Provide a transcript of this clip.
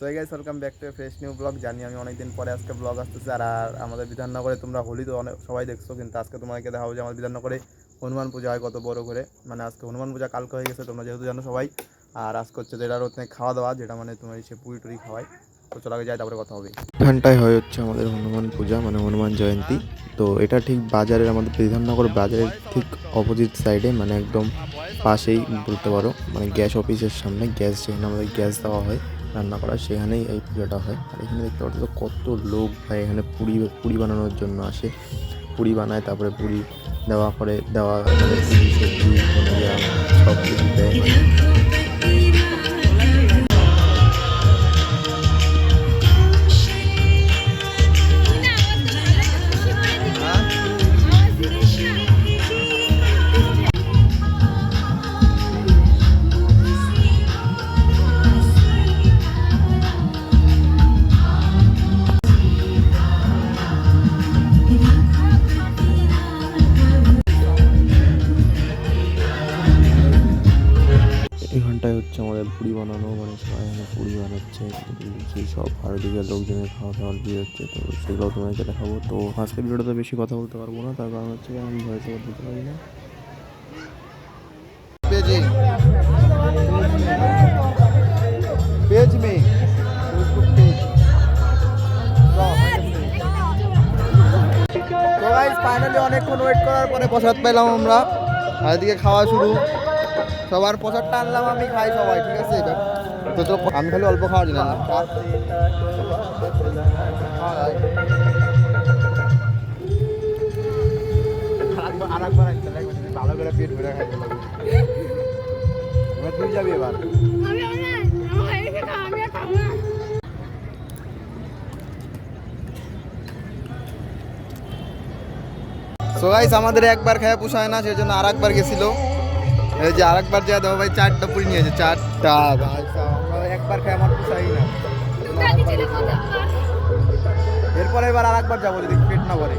So guys welcome back to fresh new blog জানি আমি অনেকদিন পরে আজকে ব্লগ আসতেছে আর আমাদের বিধাননগরে তোমরা হোলি তো অনেক সবাই দেখছ, কিন্তু আজকে তোমাকে দেখাবো যে আমাদের বিধাননগরে হনুমান পূজা হয় কত বড় করে। মানে আজকে হনুমান পূজা কালকে হয়ে গেছে, তোমরা যেহেতু জানো সবাই। আর আজকে হচ্ছে যেটার হচ্ছে খাওয়া দাওয়া, যেটা মানে তোমার সে পুরি টুরি খাওয়ায়। তো চলো আগে যাই, তারপরে কথা হবে। এখানটায় হয়ে হচ্ছে আমাদের হনুমান পূজা মানে হনুমান জয়ন্তী। তো এটা ঠিক বাজারের, আমাদের বিধাননগর বাজারের ঠিক অপোজিট সাইডে মানে একদম পাশেই, বলতে পারো। মানে গ্যাস অফিসের সামনে গ্যাস যেখানে আমাদের গ্যাস দেওয়া হয়। রান্না করা সেখানেই এই পূজাটা হয়। আর এখানে দেখতে পাচ্ছ কত লোক ভাই, এখানে পুরী, পুরি বানানোর জন্য আসে। পুরি বানায়, তারপরে পুরী দেওয়া করে দেওয়া মানে সবজি। এখানটায় হচ্ছে আমাদের পুরি বানানো মানে সবাই এখানে পুরি বানাচ্ছে, সেই সব দিকে লোকজনের খাওয়া দাওয়ার বিয়ে হচ্ছে, তো সেগুলো তোমাকে দেখাবো। তো আজকের ভিডিওতে বেশি কথা বলতে পারব না, তার কারণ হচ্ছে আমি ভয়েস ওভার দিতে পারি না। পেজ ফাইনালি অনেকক্ষণ ওয়েট করার পরে প্রসাদ পেলাম আমরা। আর এদিকে খাওয়া শুরু। সবার প্রসাদটা আনলাম আমি, খাই সবাই, ঠিক আছে? এবার তো তো আমি খালি অল্প খাওয়া দিলাম। আরেকবার আনতে লাগবে, যদি ভালো করে পেট ভরে খাইতে লাগবে। এবার তুই যাবি এবার। আমি আমি আমি এখানে আমি আর খাব না সো গাইস আমাদের একবার খেয়ে পোষায় না সেই জন্য আর একবার গেছিল। এই যে আরেকবার যা দেবো ভাই চারটা পুরি নিয়েছে চারটা ভাই একবার খেয়ে আমার পোষাই না। এরপরে এবার আর একবার যাব যদি পেট না ভরে